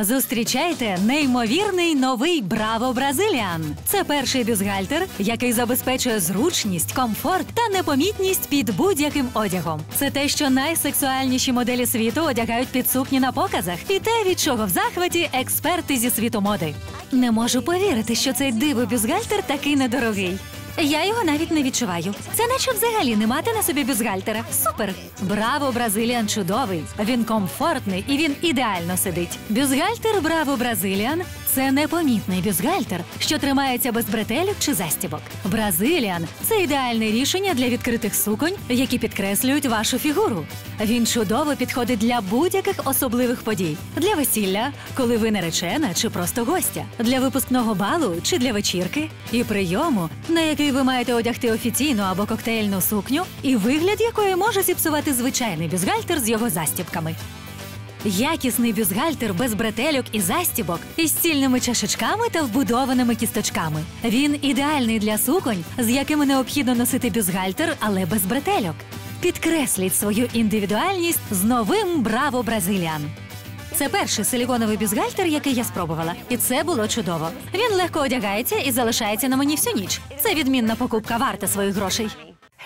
Зустрічайте неймовірний новий Браво Бразиліан. Це перший бюстгальтер, який забезпечує зручність, комфорт та непомітність під будь-яким одягом. Це те, що найсексуальніші моделі світу одягають під сукні на показах, і те, від чого в захваті експерти зі світу моди. Не можу повірити, що цей диво бюстгальтер такий недорогий. Я його навіть не відчуваю. Це наче взагалі не мати на собі бюзгальтера. Супер! Браво, Бразиліан чудовий. Він комфортний і він ідеально сидить. Бюзгальтер Браво Бразиліан це непомітний бюстгальтер, що тримається без бретелів чи застібок. Бразиліан це ідеальне рішення для відкритих суконь, які підкреслюють вашу фігуру. Він чудово підходить для будь-яких особливих подій: для весілля, коли ви наречена чи просто гостя, для випускного балу чи для вечірки, і прийому, на який ви маєте одягти офіційну або коктейльну сукню, і вигляд якої може зіпсувати звичайний бюстгальтер з його застібками. Якісний бюстгальтер без бретельок і застібок із стільними чашечками та вбудованими кісточками. Він ідеальний для суконь, з якими необхідно носити бюстгальтер, але без бретельок. Підкресліть свою індивідуальність з новим Браво Бразиліан. Це перший силіконовий бюстгальтер, який я спробувала, і це було чудово. Він легко одягається і залишається на мені всю ніч. Це відмінна покупка варта своїх грошей.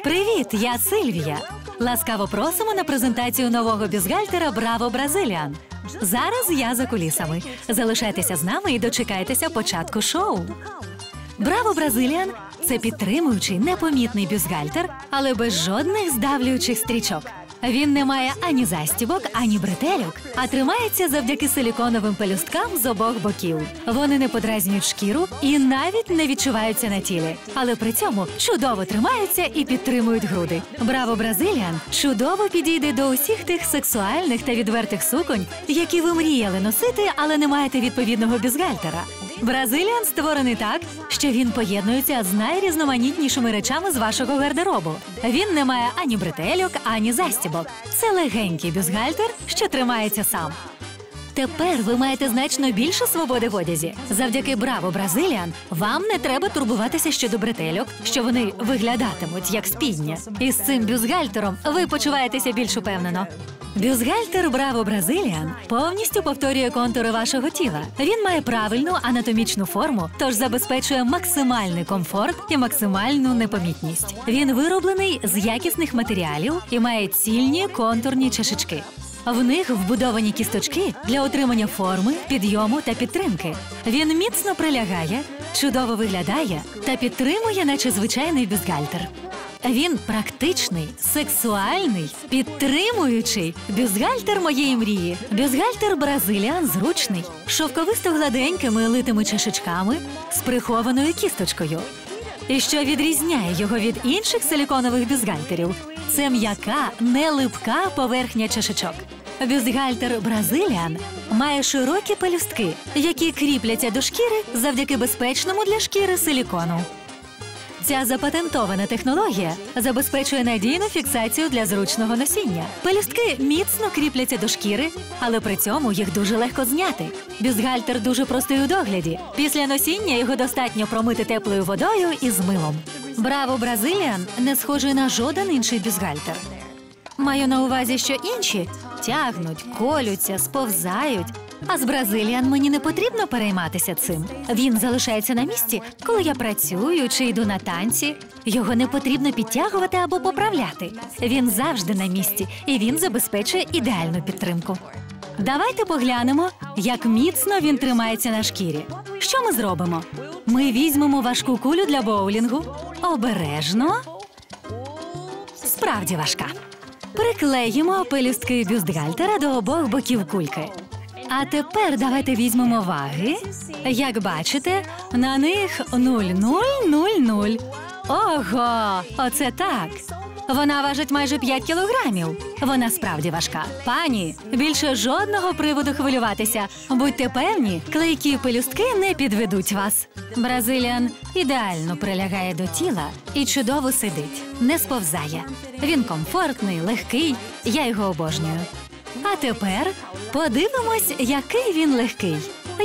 Привіт, я Сильвія. Ласкаво просимо на презентацію нового бюзгальтера Браво Бразиліан. Зараз я за кулісами. Залишайтеся з нами і дочекайтеся початку шоу. Браво Бразиліан це підтримуючий непомітний бюзгальтер, але без жодних здавлюючих стрічок. Він не має ані застібок, ані бретельок, а тримається завдяки силіконовим пелюсткам з обох боків. Вони не подразнюють шкіру і навіть не відчуваються на тілі, але при цьому чудово тримаються і підтримують груди. Браво Бразиліан чудово підійде до усіх тих сексуальних та відвертих суконь, які ви мріяли носити, але не маєте відповідного бюстгальтера. Бразиліан створений так, що він поєднується з найрізноманітнішими речами з вашого гардеробу. Він не має ані бретельок, ані застібок. Це легенький бюстгальтер, що тримається сам. Тепер ви маєте значно більше свободи в одязі. Завдяки Браво Бразиліан вам не треба турбуватися щодо бретельок, що вони виглядатимуть як спідня. І з цим бюстгальтером ви почуваєтеся більш упевнено. Бюстгальтер Браво Бразиліан повністю повторює контури вашого тіла. Він має правильну анатомічну форму, тож забезпечує максимальний комфорт і максимальну непомітність. Він вироблений з якісних матеріалів і має цільні контурні чашечки. В них вбудовані кісточки для отримання форми, підйому та підтримки. Він міцно прилягає, чудово виглядає та підтримує, наче звичайний бюстгальтер. Він практичний, сексуальний, підтримуючий бюстгальтер моєї мрії. Бюстгальтер Бразиліан зручний, шовковисто гладенькими литими чашечками з прихованою кісточкою. І що відрізняє його від інших силіконових бюстгальтерів, це м'яка, не липка поверхня чашечок. Бюстгальтер Бразиліан має широкі пелюстки, які кріпляться до шкіри завдяки безпечному для шкіри силікону. Ця запатентована технологія забезпечує надійну фіксацію для зручного носіння. Пелюстки міцно кріпляться до шкіри, але при цьому їх дуже легко зняти. Бюстгальтер дуже простий у догляді. Після носіння його достатньо промити теплою водою і з милом. Браво Бразиліан не схожий на жоден інший бюстгальтер. Маю на увазі, що інші тягнуть, колються, сповзають. А з Бразиліан мені не потрібно перейматися цим. Він залишається на місці, коли я працюю чи йду на танці. Його не потрібно підтягувати або поправляти. Він завжди на місці і він забезпечує ідеальну підтримку. Давайте поглянемо, як міцно він тримається на шкірі. Що ми зробимо? Ми візьмемо важку кулю для боулінгу обережно. Справді важка. Приклеїмо пелюстки бюстгальтера до обох боків кульки. А тепер давайте візьмемо ваги. Як бачите, на них 0,000. Ого, оце так. Вона важить майже 5 кілограмів. Вона справді важка. Пані, більше жодного приводу хвилюватися. Будьте певні, клейкі пелюстки не підведуть вас. Бразиліан ідеально прилягає до тіла і чудово сидить, не сповзає. Він комфортний, легкий. Я його обожнюю. А тепер подивимось, який він легкий.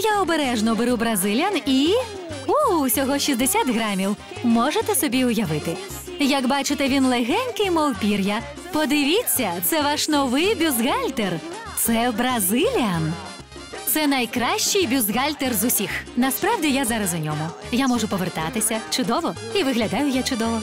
Я обережно беру бразилян і. У, усього 60 грамів. Можете собі уявити. Як бачите, він легенький, мов пір'я. Подивіться, це ваш новий бюстгальтер. Це бразиліан. Це найкращий бюстгальтер з усіх. Насправді я зараз у ньому. Я можу повертатися чудово, і виглядаю я чудово.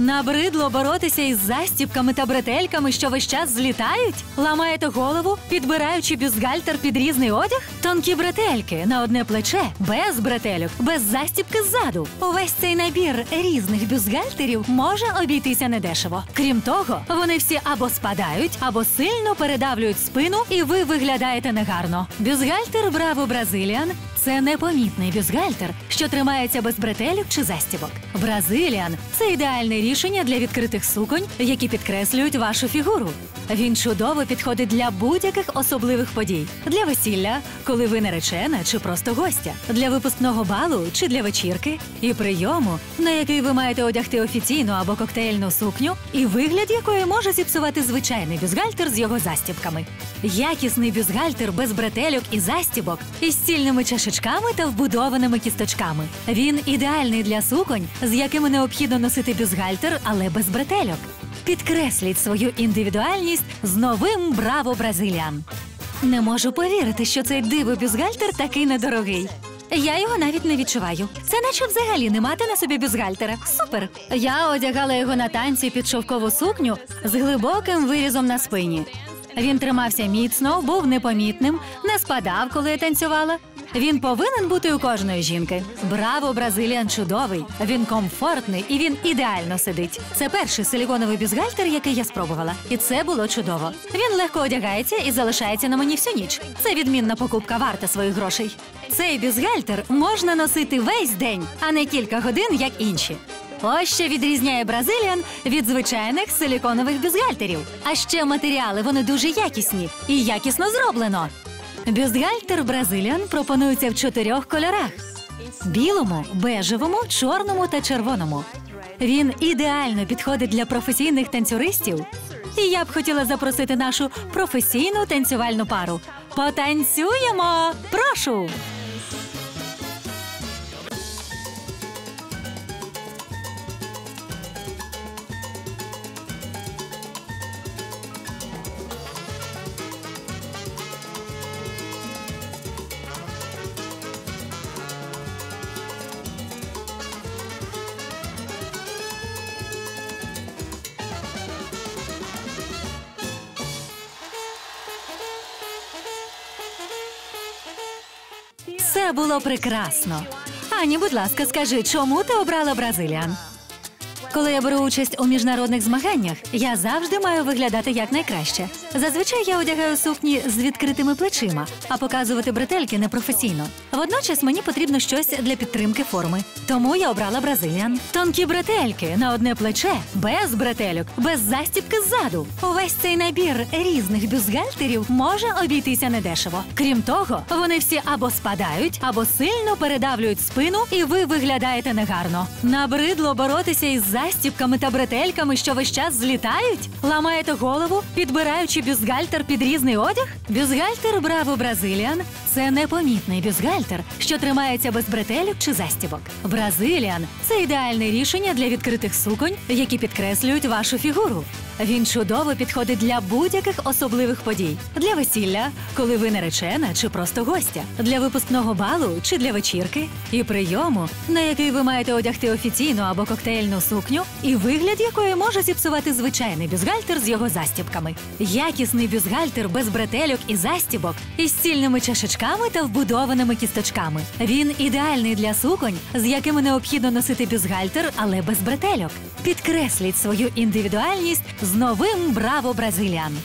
Набридло боротися із застіпками та бретельками, що весь час злітають? Ламаєте голову, підбираючи бюстгальтер під різний одяг? Тонкі бретельки на одне плече, без бретельок, без застіпки ззаду. Увесь цей набір різних бюстгальтерів може обійтися недешево. Крім того, вони всі або спадають, або сильно передавлюють спину, і ви виглядаєте негарно. Бюстгальтер Браво Бразиліан це непомітний бюстгальтер, що тримається без бретелюк чи застібок. Бразиліан це ідеальне рішення для відкритих суконь, які підкреслюють вашу фігуру. Він чудово підходить для будь-яких особливих подій: для весілля, коли ви наречена чи просто гостя, для випускного балу чи для вечірки, і прийому, на який ви маєте одягти офіційну або коктейльну сукню, і вигляд якої може зіпсувати звичайний бюстгальтер з його застібками. Якісний бюстгальтер без бретельок і застібок із стільними чашечками та вбудованими кісточками. Він ідеальний для суконь, з якими необхідно носити бюстгальтер, але без бретельок. Підкресліть свою індивідуальність з новим Браво Бразиліан. Не можу повірити, що цей диво бюстгальтер такий недорогий. Я його навіть не відчуваю. Це наче взагалі не мати на собі бюстгальтера. Супер! Я одягала його на танці під шовкову сукню з глибоким вирізом на спині. Він тримався міцно, був непомітним, не спадав, коли я танцювала. Він повинен бути у кожної жінки. Браво, Бразиліан чудовий. Він комфортний і він ідеально сидить. Це перший силіконовий бюстгальтер, який я спробувала. І це було чудово. Він легко одягається і залишається на мені всю ніч. Це відмінна покупка варта своїх грошей. Цей бюстгальтер можна носити весь день, а не кілька годин, як інші. Ось що відрізняє Бразиліан від звичайних силіконових бюстгальтерів. А ще матеріали вони дуже якісні і якісно зроблено. Бюстгальтер Бразиліан пропонується в чотирьох кольорах: білому, бежевому, чорному та червоному. Він ідеально підходить для професійних танцюристів. І я б хотіла запросити нашу професійну танцювальну пару. Потанцюємо! Прошу! Це було прекрасно. Ані, будь ласка, скажи, чому ти обрала Бразиліан? Коли я беру участь у міжнародних змаганнях, я завжди маю виглядати якнайкраще. Зазвичай я одягаю сукні з відкритими плечима, а показувати бретельки непрофесійно. Водночас мені потрібно щось для підтримки форми. Тому я обрала Бразиліан. Тонкі бретельки на одне плече, без бретельок, без застібки ззаду. Увесь цей набір різних бюстгальтерів може обійтися недешево. Крім того, вони всі або спадають, або сильно передавлюють спину, і ви виглядаєте негарно. Набридло боротися із застібками та бретельками, що весь час злітають? Ламаєте голову, підбираючи бюстгальтер під різний одяг? Бюстгальтер Браво Бразиліан це непомітний бюстгальтер, що тримається без бретелюк чи застібок. Бразиліан це ідеальне рішення для відкритих суконь, які підкреслюють вашу фігуру. Він чудово підходить для будь-яких особливих подій: для весілля, коли ви наречена чи просто гостя, для випускного балу чи для вечірки, і прийому, на який ви маєте одягти офіційну або коктейльну сукню, і вигляд якої може зіпсувати звичайний бюстгальтер з його застібками. Якісний бюстгальтер без бретельок і застібок із стільними чашечками та вбудованими кісточками. Він ідеальний для суконь, з якими необхідно носити бюстгальтер, але без бретельок. Підкресліть свою індивідуальність з новим Браво Бразиліан.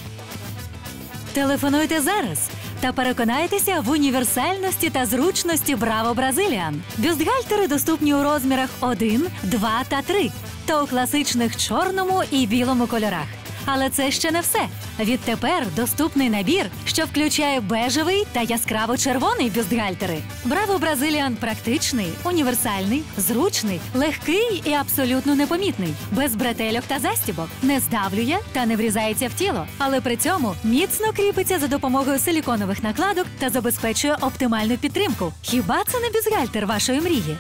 Телефонуйте зараз та переконайтеся в універсальності та зручності Браво Бразиліан. Бюстгальтери доступні у розмірах 1, 2 та 3 та у класичних чорному і білому кольорах. Але це ще не все. Відтепер доступний набір, що включає бежевий та яскраво червоний бюстгальтери. Браво Бразиліан практичний, універсальний, зручний, легкий і абсолютно непомітний, без бретельок та застібок, не здавлює та не врізається в тіло, але при цьому міцно кріпиться за допомогою силіконових накладок та забезпечує оптимальну підтримку. Хіба це не бюстгальтер вашої мрії?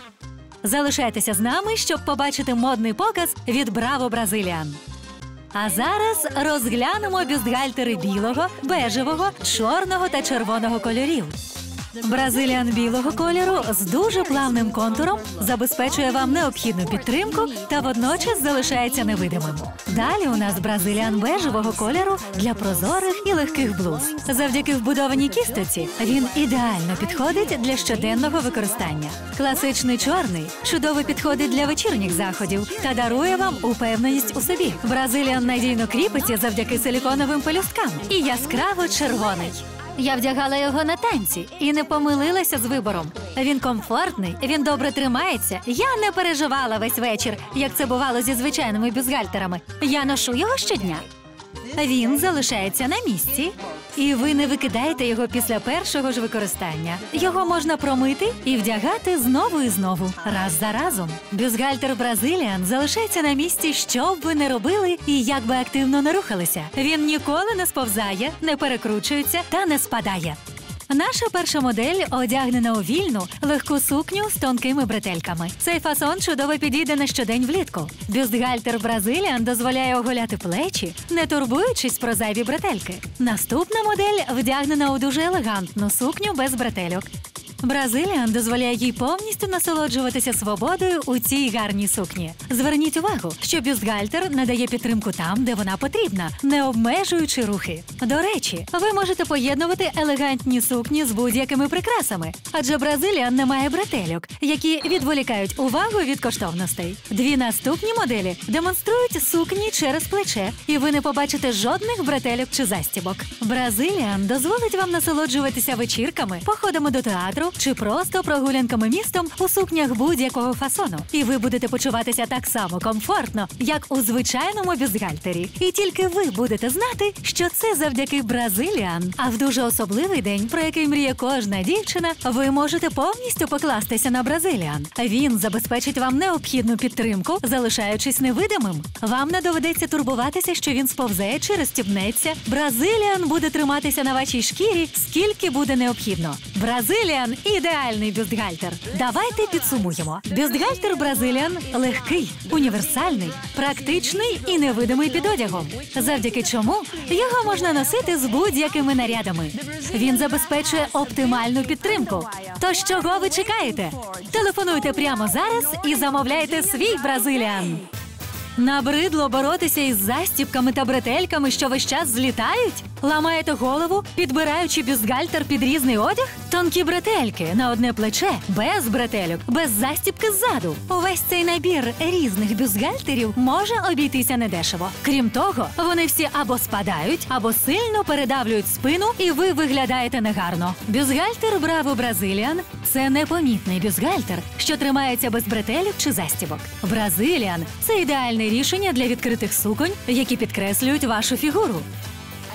Залишайтеся з нами, щоб побачити модний показ від Браво Бразиліан. А зараз розглянемо бюстгальтери білого, бежевого, чорного та червоного кольорів. Бразиліан білого кольору з дуже плавним контуром забезпечує вам необхідну підтримку та водночас залишається невидимим. Далі у нас бразиліан бежевого кольору для прозорих і легких блуз. Завдяки вбудованій кістоці він ідеально підходить для щоденного використання. Класичний чорний чудово підходить для вечірніх заходів та дарує вам упевненість у собі. Бразиліан надійно кріпиться завдяки силіконовим пелюсткам і яскраво червоний. Я вдягала його на танці і не помилилася з вибором. Він комфортний, він добре тримається. Я не переживала весь вечір, як це бувало зі звичайними бюзгальтерами. Я ношу його щодня. Він залишається на місці, і ви не викидаєте його після першого ж використання. Його можна промити і вдягати знову і знову, раз за разом. Бюзгальтер Бразиліан залишається на місці, що б ви не робили і як би активно не рухалися. Він ніколи не сповзає, не перекручується та не спадає. Наша перша модель одягнена у вільну легку сукню з тонкими бретельками. Цей фасон чудово підійде на щодень влітку. Бюстгальтер Бразиліан дозволяє оголяти плечі, не турбуючись про зайві бретельки. Наступна модель вдягнена у дуже елегантну сукню без бретельок. Бразиліан дозволяє їй повністю насолоджуватися свободою у цій гарній сукні. Зверніть увагу, що бюстгальтер надає підтримку там, де вона потрібна, не обмежуючи рухи. До речі, ви можете поєднувати елегантні сукні з будь-якими прикрасами, адже Бразиліан не має бретельок, які відволікають увагу від коштовностей. Дві наступні моделі демонструють сукні через плече, і ви не побачите жодних бретельок чи застібок. Бразиліан дозволить вам насолоджуватися вечірками, походами до театру чи просто прогулянками містом у сукнях будь-якого фасону. І ви будете почуватися так само комфортно, як у звичайному бюстгальтері. І тільки ви будете знати, що це завдяки Бразиліан. А в дуже особливий день, про який мріє кожна дівчина, ви можете повністю покластися на Бразиліан. Він забезпечить вам необхідну підтримку, залишаючись невидимим. Вам не доведеться турбуватися, що він сповзе чи розстібнеться. Бразиліан буде триматися на вашій шкірі, скільки буде необхідно. Бразиліан ідеальний бюстгальтер. Давайте підсумуємо. Бюстгальтер Бразиліан легкий, універсальний, практичний і невидимий під одягом, завдяки чому його можна носити з будь-якими нарядами. Він забезпечує оптимальну підтримку. Тож чого ви чекаєте? Телефонуйте прямо зараз і замовляйте свій Бразиліан. Набридло боротися із застібками та бретельками, що весь час злітають? Ламаєте голову, підбираючи бюстгальтер під різний одяг? Тонкі бретельки на одне плече, без бретельок, без застібки ззаду. Увесь цей набір різних бюстгальтерів може обійтися недешево. Крім того, вони всі або спадають, або сильно передавлюють спину, і ви виглядаєте негарно. Бюстгальтер Браво Бразиліан це непомітний бюстгальтер, що тримається без бретелів чи застібок. Бразиліан це ідеальне рішення для відкритих суконь, які підкреслюють вашу фігуру.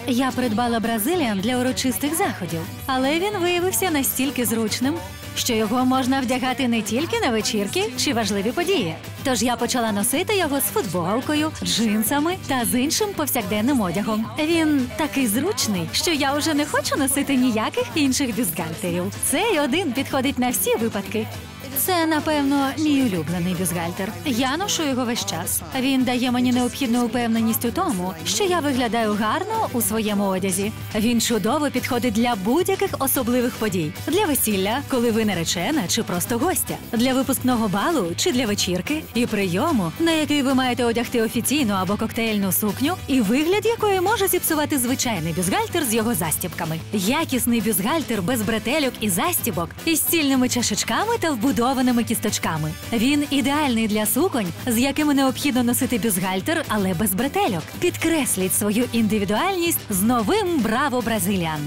Я придбала бразиліан для урочистих заходів, але він виявився настільки зручним, що його можна вдягати не тільки на вечірки чи важливі події. Тож я почала носити його з футболкою, джинсами та з іншим повсякденним одягом. Він такий зручний, що я вже не хочу носити ніяких інших бюстгальтерів. Цей один підходить на всі випадки. Це, напевно, мій улюблений бюстгальтер. Я ношу його весь час. Він дає мені необхідну упевненість у тому, що я виглядаю гарно у своєму одязі. Він чудово підходить для будь-яких особливих подій: для весілля, коли ви наречена чи просто гостя, для випускного балу чи для вечірки, і прийому, на який ви маєте одягти офіційну або коктейльну сукню, і вигляд якої може зіпсувати звичайний бюстгальтер з його застібками. Якісний бюстгальтер без бретельок і застібок із стільними чашечками та вбудованими кісточками. Він ідеальний для суконь, з якими необхідно носити бюстгальтер, але без бретельок. Підкресліть свою індивідуальність з новим Браво Бразиліан.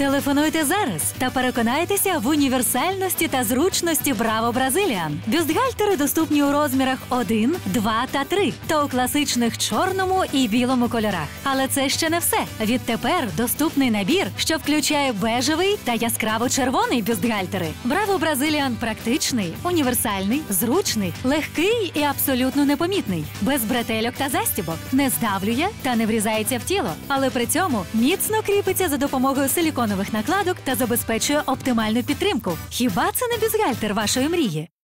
Телефонуйте зараз та переконайтеся в універсальності та зручності Браво Бразиліан. Бюстгальтери доступні у розмірах 1, 2 та 3 та у класичних чорному і білому кольорах. Але це ще не все. Відтепер доступний набір, що включає бежевий та яскраво-червоний бюстгальтери. Браво Бразиліан практичний, універсальний, зручний, легкий і абсолютно непомітний, без бретельок та застібок, не здавлює та не врізається в тіло, але при цьому міцно кріпиться за допомогою силіконових накладок та забезпечує оптимальну підтримку. Хіба це не бюзгальтер вашої мрії?